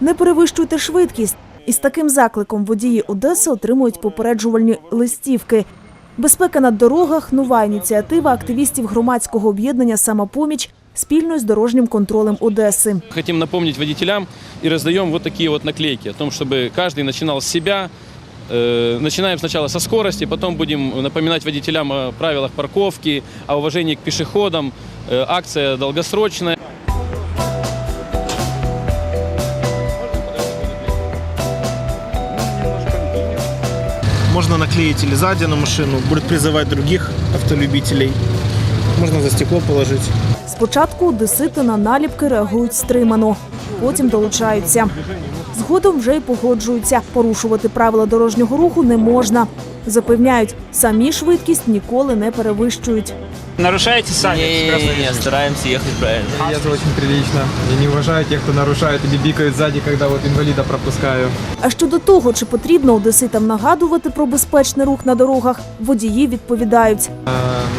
Не перевищуйте швидкість. Із таким закликом водії Одеси отримують попереджувальні листівки. Безпека на дорогах нова ініціатива активістів громадського об'єднання Самопоміч спільно з дорожнім контролем Одеси. Хотим напомнить водителям и раздаем вот такие вот наклейки о том, чтобы каждый начинал с себя. Э, Начинаем сначала со скорости, потом будем напоминать водителям о правилах парковки, о уважении к пешеходам. Э, Акция долгосрочная. Можно наклеить или сзади на машину, будет призывать других автолюбителей. Можно за стекло положить. Спочатку одесити на наліпки реагують стримано, потім долучаються Згодом вже й погоджуються. Порушувати правила дорожнього руху не можна. Запевняють, самі швидкість ніколи не перевищують. Нарушаете сами? Не-не-не, стараемся ехать правильно. Я еду очень прилично. Я не уважаю тех, кто нарушает или бикают сзади, когда вот инвалида пропускаю. А щодо того, чи потрібно одеситам нагадувати про безпечний рух на дорогах, водії відповідають. Э,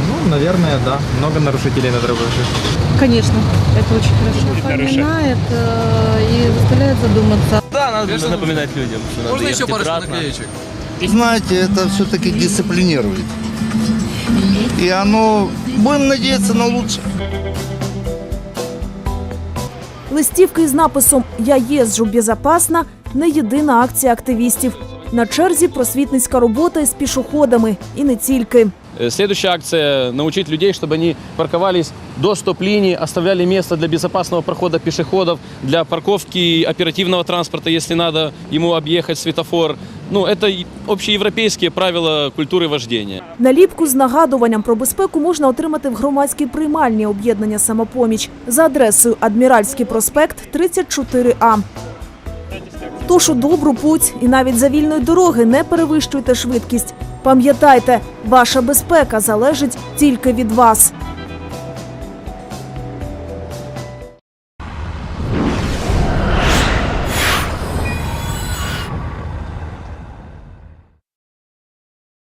ну, наверное, да. Много нарушителей на дорогах. Конечно, это очень хорошо. Напоминает э, и заставляет задуматься. Да, надо напоминать людям, что надо еще парочку наклеечек? Знаете, это все-таки дисциплинирует. И оно, будем надеяться на лучшее. Листівки із написом Я єзжу безпечно» не єдина акція активістів. На черзі просвітницька робота із пішоходами і не тільки. Э, Следующая акция – научить людей, чтобы они парковались до стоп-линии, оставляли место для безопасного прохода пешеходов, для парковки оперативного транспорта, если надо ему объехать светофор. Ну, это и общеевропейские правила культуры вождения. Наліпку з нагадуванням про безпеку можна отримати в громадській приймальні об'єднання «Самопоміч» за адресою Адміральський проспект 34А. Тож у добру путь і навіть за вільної дороги не перевищуйте швидкість. Пам'ятайте, ваша безпека залежить тільки від вас.